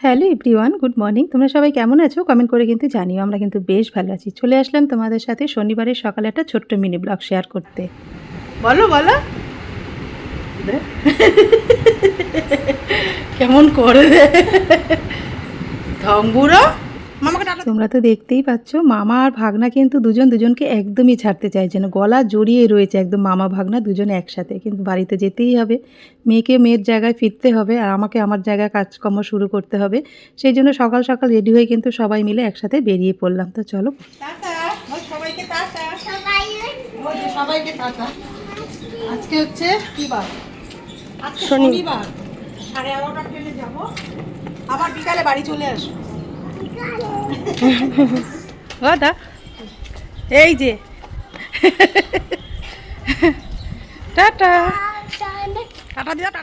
Hello everyone, good morning. তোমরা সবাই কেমন আছো? কমেন্ট করে কিন্তু জানিও, আমরা কিন্তু বেশ ভালো আছি। চলে আসলাম তোমাদের সাথে শনিবারের সকালে একটা ছোট্ট মিনি ব্লগ শেয়ার করতে। বলো বলো। কেমন করে? ধম্বুরা তোমরা তো দেখতেই পাচ্ছ মামা আর ভাগনা কিন্তু দুজন দুজনকে একদমই ছাড়তে চাইছে না। গলা জড়িয়ে রয়েছে একদম মামা ভাগনা দুজন একসাথে কিন্তু বাড়িতে যেতেই হবে। মেয়েকে মেয়ের জায়গায় ফিরতে হবে আর আমাকে আমার জায়গায় কাজকর্ম শুরু করতে হবে। সেই জন্য সকাল সকাল রেডি হয়ে কিন্তু সবাই মিলে একসাথে বেরিয়ে পড়লাম। তো চলো। সবাইকে সবাইকে আজকে হচ্ছে কি বার? আজকে শনিবার। সাড়ে এগারোটা ট্রেনে যাব। আবার বিকালে বাড়ি চলে আসব। দাদা এই যে। টাটা।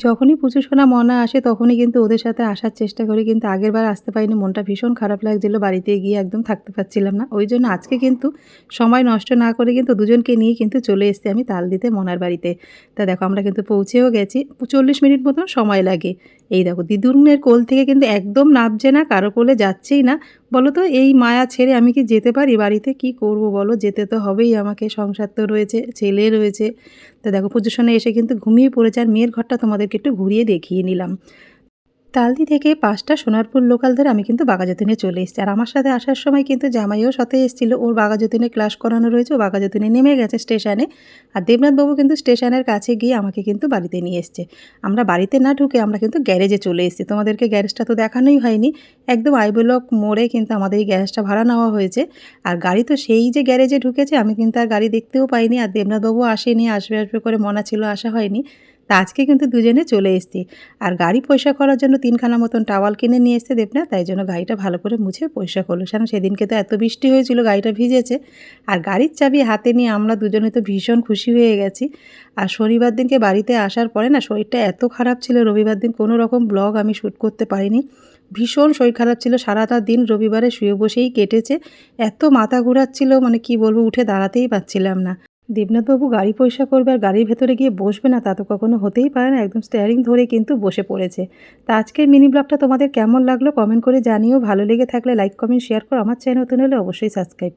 যখনই পুজো শোনা মনে আসে, তখনই কিন্তু ওদের সাথে আসার চেষ্টা করি, কিন্তু আগের বার আসতে পারিনি। মনটা ভীষণ খারাপ লাগছিল, বাড়িতে গিয়ে একদম থাকতে পারছিলাম না। ওই জন্য আজকে কিন্তু সময় নষ্ট না করে কিন্তু দুজনকে নিয়ে কিন্তু চলে এসেছি আমি তাল দিতে মনার বাড়িতে। তা দেখো, আমরা কিন্তু পৌঁছেও গেছি। চল্লিশ মিনিট মতন সময় লাগে। এই দেখো, দিদুনের কোল থেকে কিন্তু একদম নামছে না, কারও কোলে যাচ্ছেই না। বলো তো এই মায়া ছেড়ে আমি কি যেতে পারি? বাড়িতে কি করব বলো? যেতে তো হবেই, আমাকে সংসার তো রয়েছে, ছেলে রয়েছে। তো দেখো পুজোশনে এসে কিন্তু ঘুমিয়ে পড়েছে, আর মেয়ের ঘরটা তোমাদেরকে একটু ঘুরিয়ে দেখিয়ে নিলাম। তালদি থেকে পাঁচটা সোনারপুর লোকাল ধরে আমি কিন্তু বাগাযতীনে চলে এসেছি। আর আমার সাথে আসার সময় কিন্তু জামাইও সাথে এসেছিল। ওর বাগাযতীনে ক্লাস করানো রয়েছে, ও বাগাযতীনে নেমে গেছে স্টেশনে আর দেবনাথবাবু কিন্তু স্টেশনের কাছে গিয়ে আমাকে কিন্তু বাড়িতে নিয়ে এসছে। আমরা বাড়িতে না ঢুকে আমরা কিন্তু গ্যারেজে চলে এসেছি। তোমাদেরকে গ্যারেজটা তো দেখানোই হয়নি। একদম আইবলক মোড়ে কিন্তু আমাদের এই গ্যারেজটা ভাড়া নেওয়া হয়েছে। আর গাড়ি তো সেই যে গ্যারেজে ঢুকেছে, আমি কিন্তু আর গাড়ি দেখতেও পাইনি। আর দেবনাথবাবু আসেনি, আসবে আসবে করে মনা ছিল আসা হয়নি। তা আজকে কিন্তু দুজনে চলে এসেছি। আর গাড়ি পয়সা করার জন্য তিনখানা মতন টাওয়াল কিনে নিয়ে এসতে দেব না তাই জন্য গাড়িটা ভালো করে মুছে পয়সা করল। কারণ সেদিনকে তো এত বৃষ্টি হয়েছিল, গাড়িটা ভিজেছে। আর গাড়ির চাবি হাতে নিয়ে আমরা দুজনে তো ভীষণ খুশি হয়ে গেছি। আর শনিবার দিনকে বাড়িতে আসার পরে না শরীরটা এত খারাপ ছিল, রবিবার দিন কোনো রকম ব্লগ আমি শ্যুট করতে পারিনি। ভীষণ শরীর খারাপ ছিল, সারাটা দিন রবিবারে শুয়ে বসেই কেটেছে। এত মাথা ঘুরাচ্ছিল মানে কি বলব, উঠে দাঁড়াতেই পারছিলাম না। দেবনাথবাবু গাড়ি পয়সা করবে আর গাড়ির ভেতরে গিয়ে বসবে না, তা তো কখনো হতেই পারে না। একদম স্টিয়ারিং ধরে কিন্তু বসে পড়েছে। তা আজকের মিনি ব্লগটা তোমাদের কেমন লাগল? কমেন্ট করে জানিও। ভালো লেগে থাকলে লাইক কমেন্ট শেয়ার করো। আমার চ্যানেল নতুন হলে অবশ্যই সাবস্ক্রাইব